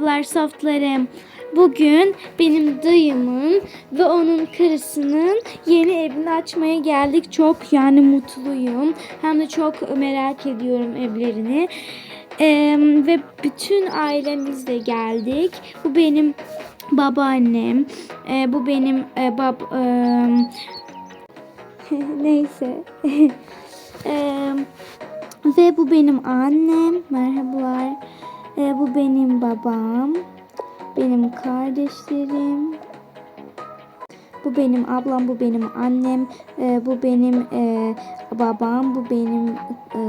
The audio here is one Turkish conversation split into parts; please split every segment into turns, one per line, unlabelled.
Merhabalar softlarım. Bugün benim dayımın ve onun karısının yeni evini açmaya geldik. Çok yani mutluyum. Hem de çok merak ediyorum evlerini. Ee, ve bütün ailemizle geldik. Bu benim babaannem. Ee, bu benim e, bab... em, Neyse. Ee, ve bu benim annem. Merhabalar. Ee, bu benim babam. Benim kardeşlerim. Bu benim ablam, bu benim annem, ee, bu benim e, babam, bu benim e,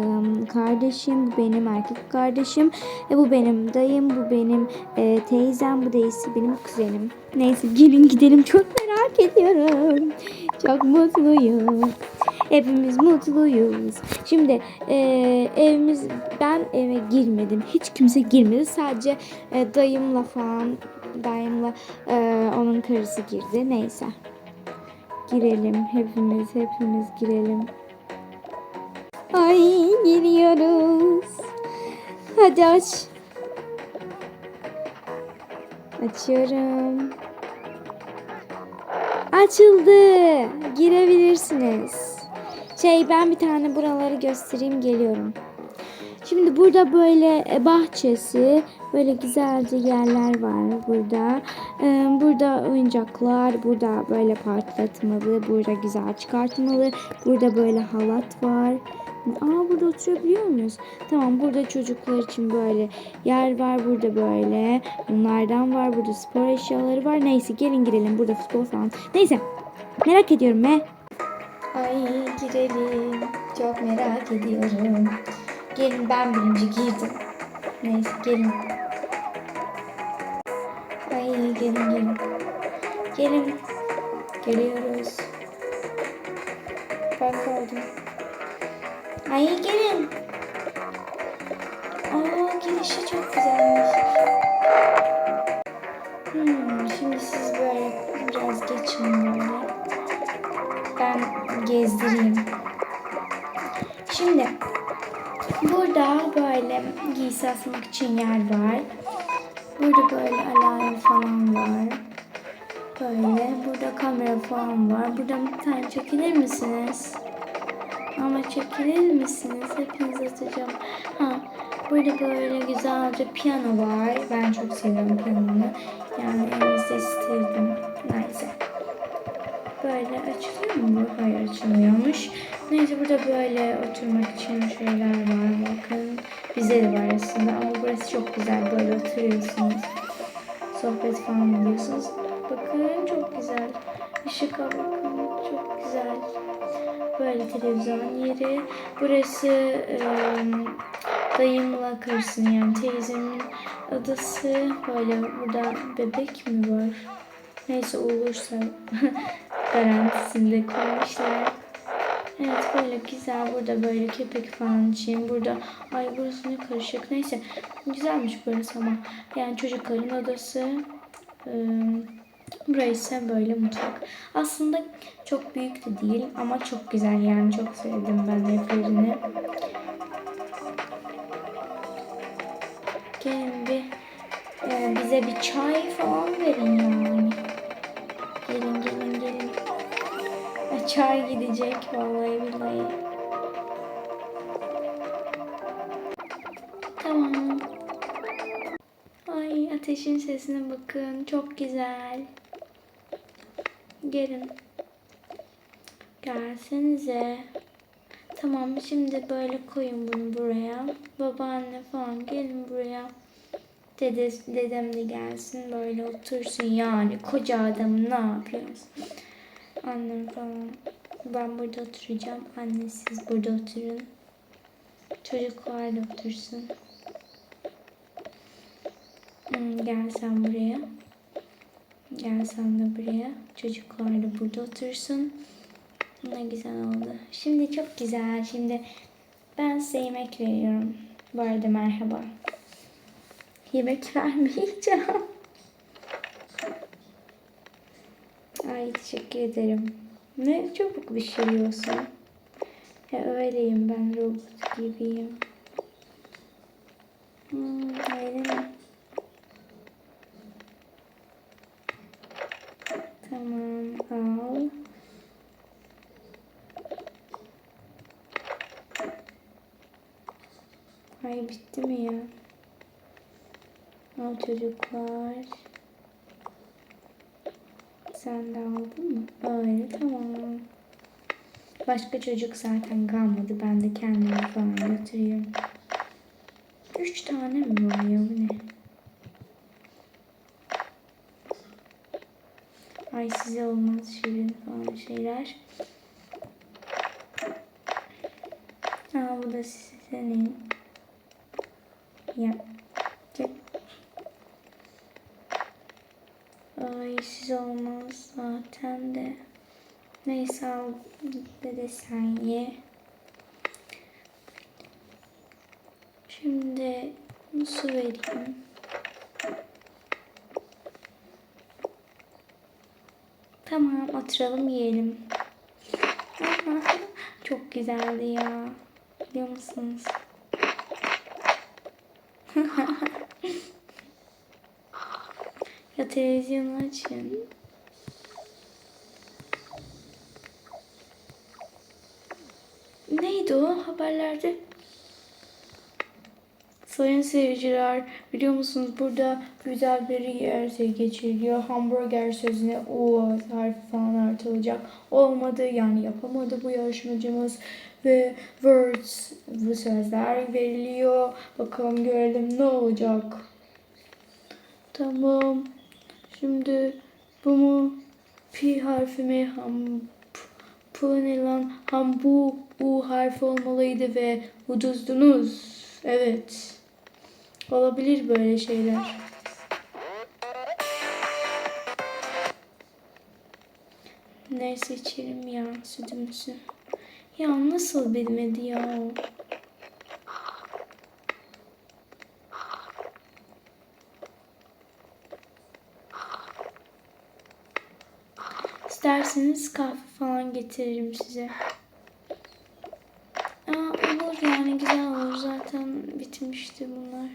kardeşim, bu benim erkek kardeşim, e, bu benim dayım, bu benim e, teyzem, bu da ise benim kuzenim. Neyse gelin gidelim çok merak ediyorum. Çok mutluyum. Hepimiz mutluyuz. Şimdi e, evimiz ben eve girmedim. Hiç kimse girmedi. Sadece e, dayımla falan dayımla e, onun karısı girdi. Neyse. Girelim hepimiz hepimiz girelim. Ay giriyoruz. Hadi aç. Açıyorum. Açıldı. Girebilirsiniz. Şey ben bir tane buraları göstereyim geliyorum. Şimdi burada böyle e, bahçesi, böyle güzelce yerler var burada. Ee, burada oyuncaklar, burada böyle patlatmalı, burada güzel çıkartmalı. Burada böyle halat var. Aa burada oturabiliyor muyuz? Tamam burada çocuklar için böyle yer var. Burada böyle bunlardan var. Burada spor eşyaları var. Neyse gelin girelim. Burada futbol falan. Neyse merak ediyorum be. Ay girelim. Çok merak ediyorum. Gelin ben birinci girdim. Neyse gelin. Ay gelin gelin. Gelin. Geliyoruz. Ben kaldım. Ay gelin. Aa girişi çok güzelmiş. Gezdireyim. Şimdi burada böyle giysi asmak için yer var. Burada böyle alarm falan var. Böyle burada kamera falan var. Buradan bir tane çekilir misiniz? Ama çekilir misiniz? Hepiniz atacağım. Ha, burada böyle güzelce piyano var. Ben çok seviyorum piyanoyu. Yani elinizde istedim. Neyse. Böyle açılıyor mu? Hayır açılmıyormuş. Neyse burada böyle oturmak için şeyler var. Bakın. Bize de var aslında ama burası çok güzel. Böyle oturuyorsunuz. Sohbet falan ediyorsunuz. Bakın çok güzel. Işıka bakın. Çok güzel. Böyle televizyon yeri. Burası e, dayımla karısının yani teyzemin adası. Böyle burada bebek mi var? Neyse olursa garantisinde koymuşlar. Evet böyle güzel. Burada böyle köpek falan için burada ay burası ne karışık. Neyse güzelmiş burası ama. Yani çocukların odası Ee, burası böyle mutfak. Aslında çok büyük de değil ama çok güzel. Yani çok sevdim ben evlerini gelin bir e, bize bir çay falan verin yani Açar gidecek vallahi billahi. Tamam. Ay ateşin sesine bakın. Çok güzel. Gelin. Gelsenize. Tamam şimdi böyle koyun bunu buraya. Babaanne falan gelin buraya. Dede, dedem de gelsin böyle otursun yani. Koca adamı ne yapıyorsun? Annem falan. Ben burada oturacağım. Anne siz burada oturun. Çocuklar da otursun. Hmm, gel sen buraya. Gel sen de buraya. Çocuklar da burada otursun. Ne güzel oldu. Şimdi çok güzel. Şimdi ben size yemek veriyorum. Bu arada merhaba. Yemek vermeyeceğim. Ay teşekkür ederim. Ne çabuk bir şey olsun. Ya öyleyim ben robot gibiyim. Hmm, öyle? Tamam al. Ay bitti mi ya? Al çocuklar. Sen de aldın mı? Öyle tamam. Başka çocuk zaten kalmadı. Ben de kendimi falan götürüyorum. Üç tane mi var ya bu ne? Ay size olmaz şirin falan şeyler. Aa bu da senin. Ya. Gel. Ay siz olmaz zaten de. Neyse al de de sen ye. Şimdi su vereyim. Tamam oturalım yiyelim. Çok güzeldi ya. Biliyor musunuz? ya televizyonu açın. Neydi o haberlerde? Sayın seyirciler biliyor musunuz burada güzel bir yer geçiriliyor. Hamburger sözüne o harfi falan artılacak. Olmadı yani yapamadı bu yarışmacımız. Ve words bu sözler veriliyor. Bakalım görelim ne olacak. Tamam. Şimdi bu mu? P harfi mi? Ham, p, lan? Ham bu U harfi olmalıydı ve uduzdunuz. Evet. Olabilir böyle şeyler. Neyse içelim ya sütümüzü. Ya nasıl bilmedi ya o? İsterseniz kahve falan getiririm size. Aa, olur yani güzel olur. Zaten bitmişti bunlar.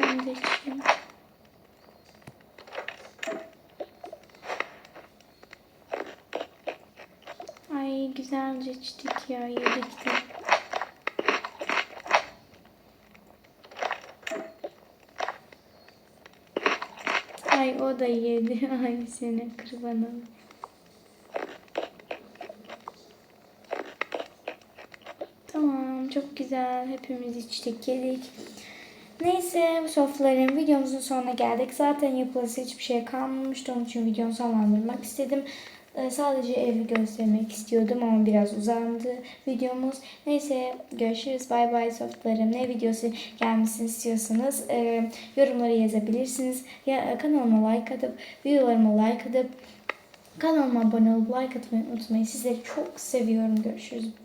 Ben de içeyim. Ay güzelce içtik ya yedik de. Ay o da yedi. Ay seni kurbanım. Tamam çok güzel. Hepimiz içtik yedik. Neyse bu sofraların videomuzun sonuna geldik. Zaten yapılası hiçbir şey kalmamıştı. Onun için videomu sonlandırmak istedim. Ee, sadece evi göstermek istiyordum ama biraz uzandı videomuz. Neyse görüşürüz. Bay bay softlarım. Ne videosu gelmesini istiyorsanız e, yorumlara yazabilirsiniz. Ya kanalıma like atıp videolarıma like atıp kanalıma abone olup like atmayı unutmayın. Sizleri çok seviyorum. Görüşürüz.